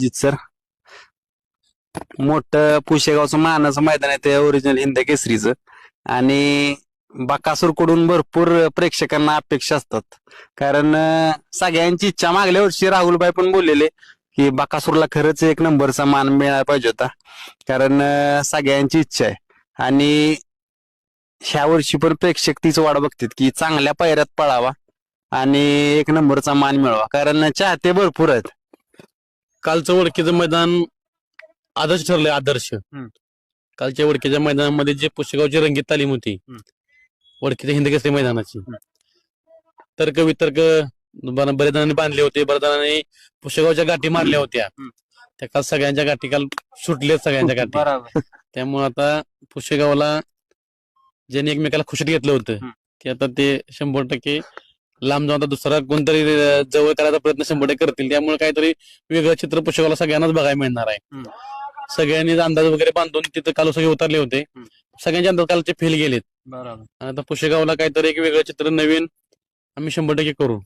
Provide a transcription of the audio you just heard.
जित सर. मोठं पुशेगावचं मानाचं मैदान आहे ते ओरिजिनल हिंद केसरीचं. आणि बाकासूरकडून भरपूर प्रेक्षकांना अपेक्षा असतात. कारण सगळ्यांची इच्छा मागल्या वर्षी राहुलभाई पण बोललेले की बाकासूरला खरंच एक नंबरचा मान मिळाला पाहिजे होता. कारण सगळ्यांची इच्छा आहे. आणि ह्या वर्षी पण प्रेक्षक तीच वाट बघतात की चांगल्या पायऱ्यात पळावा आणि एक नंबरचा मान मिळवा. कारण चाहते भरपूर आहेत. कालचं वडकीचं मैदान आदर्श ठरलंय आदर्श. कालच्या वडकीच्या मैदानामध्ये जे पुष्यगावची रंगीत तालीम होती हम्म. वडकीच्या हिंदकेसरी मैदानाची. तर्क वितर्क बरेच जणांनी बांधले होते बरेच जणांनी पुष्यगावच्या गाठी मारल्या होत्या. हम्म. त्या काल सगळ्यांच्या गाठी काल सुटलेत सगळ्यांच्या गाठी. बरोबर. त्यामुळे आता पुष्यगावला ज्यांनी एकमेकाला खुशीत घेतलं होतं. की आता ते शंभर टक्के लांब जाऊन आता दुसरा कोणतरी जवळ करायचा प्रयत्न शंभर टक्के करतील. त्यामुळे काहीतरी वेगळं चित्र पुष्यगावला सगळ्यांनाच बघायला मिळणार आहे. सगळ्यांनी अंदाज वगैरे बांधून तिथं काल सगळे उतरले होते. सगळ्यांचे अंदाज कालचे फेल गेलेत. आता पुष्यगावला काहीतरी एक वेगळं चित्र नवीन आम्ही शंभर टक्के करू.